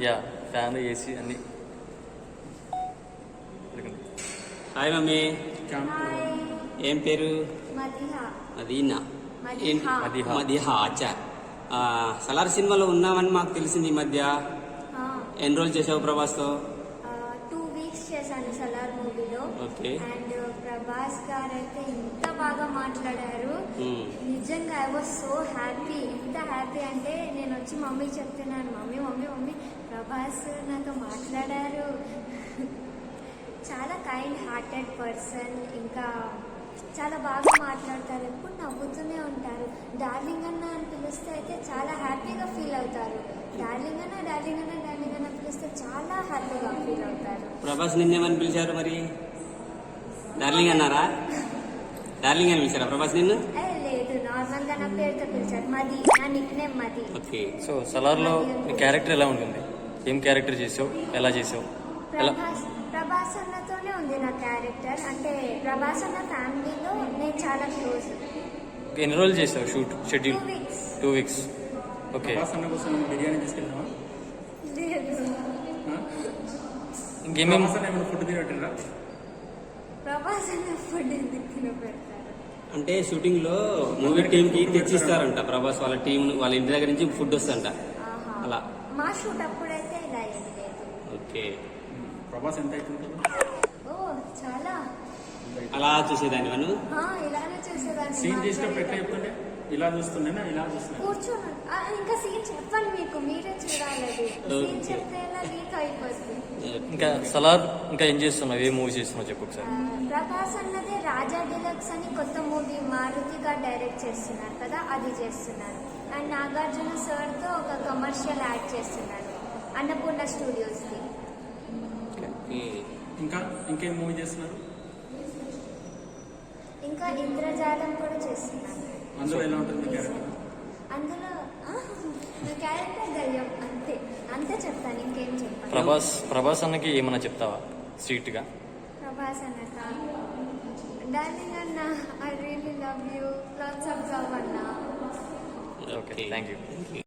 Yeah fan AC అన్ని. Hi mummy. ఏం పేరు? మదిహా మదీనా. మదిహా. అచ్చా. సలార్ సినిమాలో ఉన్నామని మాకు తెలిసింది ఈ మధ్య. ఎన్ని రోజులు చేసావు ప్రభాస్తో? టూ వీక్స్ చేశాను సలార్ మూవీలో. ఓకే. అండ్ ప్రభాస్ గారు అయితే ఇంత బాగా మాట్లాడారు. నిజంగా ఐ వాజ్ సో హ్యాపీ. ఎంత హ్యాపీ అంటే నేను వచ్చి మమ్మీ చెప్తున్నాను. మమ్మీ మమ్మీ మమ్మీ ప్రభాస్ నాతో మాట్లాడారు. చాలా కైండ్ హార్టెడ్ పర్సన్ ఇంకా చాలా బాగా మాట్లాడతారు. ఎప్పుడు నవ్వుతూనే ఉంటారు. డార్లింగ్ అన్న అని పిలిస్తే అయితే చాలా హ్యాపీగా ఫీల్ అవుతారు. డార్లింగ్ అన్న డార్లింగ్ అన్న డార్లింగ్ అన్న పిలిస్తే చాలా హ్యాపీగా ఫీల్ అవుతారు. ప్రభాస్ నిన్నేమని పిలిచారు మరి? డార్లింగ్ అన్నారా? డార్లింగ్ అని పిలిచారా ప్రభాస్ నిన్ను? ఏ లేదు. నార్మల్గా నా పేరుతో పిలిచారు. మది. నా nickname Madi. Okay. So సలార్లో నీ క్యారెక్టర్ ఎలా ఉంటుంది ఏం క్యారెక్టర్ చేసావు? ఎలా చేసావు? ఎలా ప్రభాస్ ప్రభాస్ అన్నతోనే ఉంది నా క్యారెక్టర్ అంటే ప్రభాస్ అన్న ఫ్యామిలీలో నేను చాలా క్లోజ్ ఎన్ని రోజులు చేసావు shoot schedule? Two weeks okay. Prabhas అన్న కోసం బిర్యానీ తీసుకెళ్తావా లేదు. ఇంకేమేమి ప్రభాస్ అన్న ఏమైనా ఫుడ్ తినట్టిరా ప్రభాస్ అన్న ఫుడ్ ఎందుకు తినబెడతారు? అంటే షూటింగ్లో మూవీ టీమ్కి తెచ్చిస్తారంట ప్రభాస్ వాళ్ళ టీం వాళ్ళ ఇంటి దగ్గర నుంచి ఫుడ్ వస్తుందంట. అలా. మా షూట్ అప్పుడైతే ఇలా ఏం లేదు ఓకే. ప్రభాస్ ఎంత అవుతుంది? ఓ చాలా. అలా చూసేదాన్ని మనం ఆ, ఇలానే చూసేదాన్ని. సీన్ ఎట్లా అబ్బాయి చెప్తుండే? ఇలా చూస్తున్నానా ఇలా చూస్తున్నా కూర్చోను. ఇంకా సీన్ చెప్పండి మీకు. మీరే చూడాలి సీన్. చెప్తే లీక్ అయిపోతుంది. ఇంకా సలార్ ఇంకా ఏం చేస్తున్నావు? ఏ మూవీ చేస్తున్నావు చెప్పు ఒకసారి. ప్రభాస్ అన్నదే రాజా డిలక్స్ అని కొత్త మూవీ మారుతి గారు డైరెక్ట్ చేస్తున్నారు కదా అది చేస్తున్నారు. అండ్ నాగార్జున సార్తో ఒక కమర్షియల్ యాడ్ చేస్తున్నాను అన్నపూర్ణ స్టూడియోస్కి. ఇంకా ఇంకేం మూవీ చేస్తున్నారు? ఇంకా ఇంద్రజాలం కూడా చేస్తున్నాను అందులో ఎలా ఉంటుంది అందులో క్యారెక్టర్ దయ్యం. ప్రభాస్ ప్రభాస్ అన్నకి ఏమన్నా చెప్తావా? స్ట్రీట్గా ప్రభాస్ అన్నక? డార్లింగ్ అన్న I really love you. Lots of love అన్న. Okay thank you